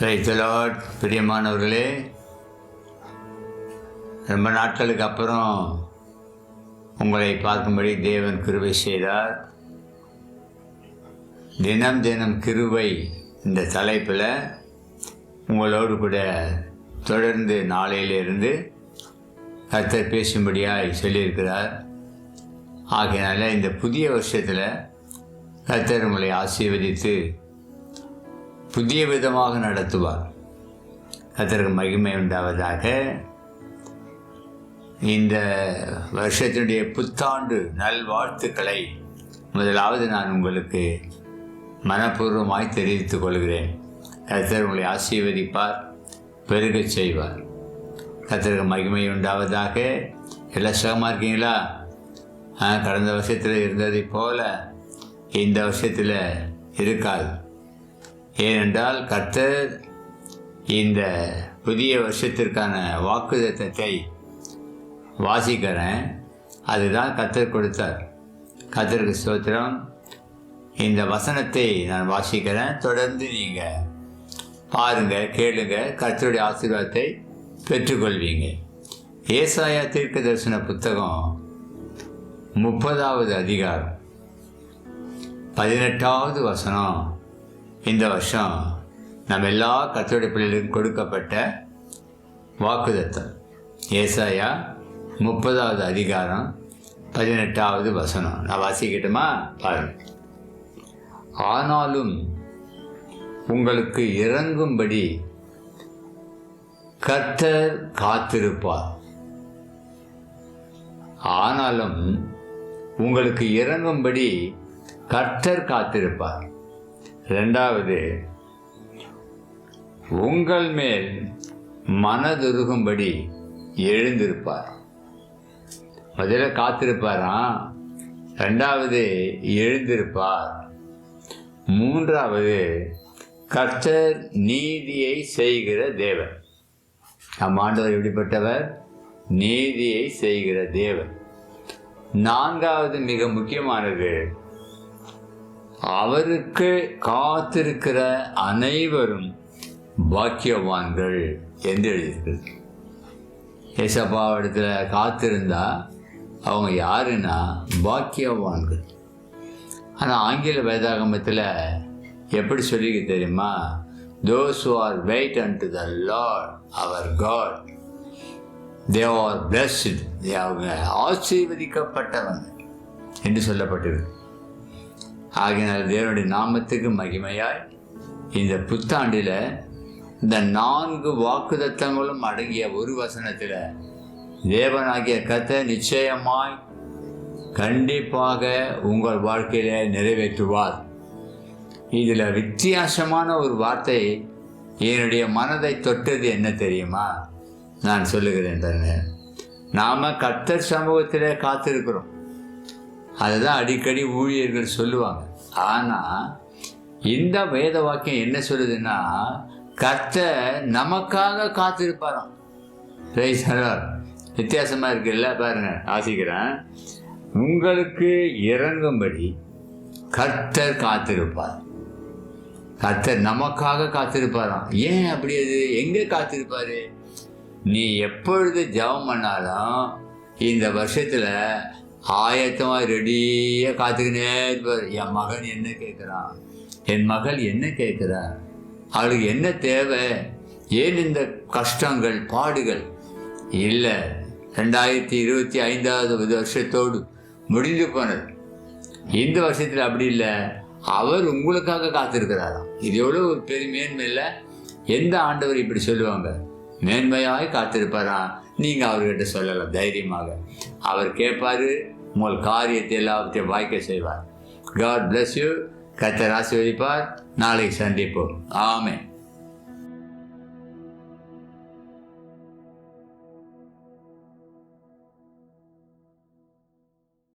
ரைத்தலாட் பிரியமானவர்களே. ரொம்ப நாட்களுக்கு அப்புறம் உங்களை பார்க்கும்படி தேவன் கிருபை செய்தார். தினம் தினம் கிருவை இந்த தலைப்பில் உங்களோடு கூட தொடர்ந்து நாளையிலிருந்து கர்த்தர் பேசும்படியாய் சொல்லியிருக்கிறார். ஆகையினால இந்த புதிய வருஷத்தில் கர்த்தர் உங்களை ஆசீர்வதித்து புதிய விதமாக நடத்துவார். அதற்கு மகிமை உண்டாவதாக. இந்த வருஷத்தினுடைய புத்தாண்டு நல்வாழ்த்துக்களை முதலாவது நான் உங்களுக்கு மனப்பூர்வமாய் தெரிவித்துக் கொள்கிறேன். கத்தர் உங்களை ஆசீர்வதிப்பார் பெருகச் செய்வார். கத்தருக்கு மகிமை உண்டாவதாக. எல்லாம் சுகமாக இருக்கீங்களா? கடந்த வருஷத்தில் இருந்ததைப் போல இந்த வருஷத்தில் இருக்காது. ஏனென்றால் கர்த்தர் இந்த புதிய வருஷத்திற்கான வாக்குத்தத்தை வாசிக்கிறேன். அதுதான் கர்த்தர் கொடுத்தார். கர்த்தருக்கு ஸ்தோத்திரம். இந்த வசனத்தை நான் வாசிக்கிறேன். தொடர்ந்து நீங்கள் பாருங்கள் கேளுங்க. கர்த்தருடைய ஆசீர்வாதத்தை பெற்றுக்கொள்வீங்க. ஏசாயா தீர்க்க தரிசன புத்தகம் முப்பதாவது அதிகாரம் பதினெட்டாவது வசனம். இந்த வருஷம் நம்ம எல்லா கத்தோடைய பிள்ளைகளுக்கும் கொடுக்கப்பட்ட வாக்குதத்தம் ஏசாயா முப்பதாவது அதிகாரம் பதினெட்டாவது வசனம். நான் வாசிக்கட்டுமா? பாருங்க. ஆனாலும் உங்களுக்கு இறங்கும்படி கர்த்தர் காத்திருப்பார். ஆனாலும் உங்களுக்கு இறங்கும்படி கர்த்தர் காத்திருப்பார். ரெண்டாவது உங்கள் மேல் மனதுருகும்படி எழுந்திருப்பார். முதல்ல காத்திருப்பாராம். ரெண்டாவது எழுந்திருப்பார். மூன்றாவது கர்த்தர் நீதியை செய்கிற தேவன். நம் ஆண்டவர் எப்படிப்பட்டவர்? நீதியை செய்கிற தேவன். நான்காவது மிக முக்கியமானது அவருக்கு காத்திருக்கிற அனைவரும் பாக்கியவான்கள் என்று எழுதியிருக்கிறது. ஏசப்பாவிடத்தில் காத்திருந்தா அவங்க யாருன்னா பாக்கியவான்கள். ஆனால் ஆங்கில வேதாகமத்தில் எப்படி சொல்லிக்க தெரியுமா? Those are wait unto the Lord our God they are blessed. அவங்க ஆசீர்வதிக்கப்பட்டவங்க என்று சொல்லப்பட்டிருக்கு. ஆகையினால் தேவனுடைய நாமத்துக்கு மகிமையாய். இந்த புத்தாண்டில் இந்த நான்கு வாக்குதத்தங்களும் அடங்கிய ஒரு வசனத்தில் தேவனாகிய கத்தை நிச்சயமாய் கண்டிப்பாக உங்கள் வாழ்க்கையில நிறைவேற்றுவார். இதில் வித்தியாசமான ஒரு வார்த்தை என்னுடைய மனதை தொட்டது என்ன தெரியுமா? நான் சொல்லுகிறேன் பாருங்க. நாம் கர்த்தர் சமூகத்தில் காத்திருக்கிறோம். அதுதான் அடிக்கடி ஊழியர்கள் சொல்லுவாங்க. ஆனால் இந்த வேத வாக்கியம் என்ன சொல்லுதுன்னா கர்த்தர் நமக்காக காத்திருப்பாராம். வித்தியாசமாக இருக்குல்ல பாருங்க ஆசிக்கிறேன் உங்களுக்கு இறங்கும்படி கர்த்தர் காத்திருப்பார். கர்த்தர் நமக்காக காத்திருப்பாராம். ஏன் அப்படி அது? எங்கே காத்திருப்பாரு? நீ எப்பொழுது ஜெபம் பண்ணாலும் இந்த வருஷத்தில் ஆயத்தமாக ரெடியாக காத்துக்கினே இருப்பார். என் மகன் என்ன கேட்குறான் என் மகள் என்ன கேட்குறா அவளுக்கு என்ன தேவை? ஏன் இந்த கஷ்டங்கள் பாடுகள்? இல்லை ரெண்டாயிரத்தி இருபத்தி ஐந்தாவது வருஷத்தோடு முடிந்து போனது. இந்த வருஷத்தில் அப்படி இல்லை. அவர் உங்களுக்காக காத்திருக்கிறாராம் இது எவ்வளோ ஒரு பெரிய மேன்மை இல்லை. எந்த ஆண்டவர் இப்படி சொல்லுவாங்க? மேன்மையாக காத்திருப்பாராம் நீங்கள் அவர்கிட்ட சொல்லலாம் தைரியமாக. அவர் கேட்பாரு உங்கள் காரியத்தை எல்லாவற்றையும் வாய்க்க செய்வார். காட் பிளஸ் யூ கத்தர் ஆசிர்வதிப்பார். நாளைக்கு சந்திப்போம். ஆமே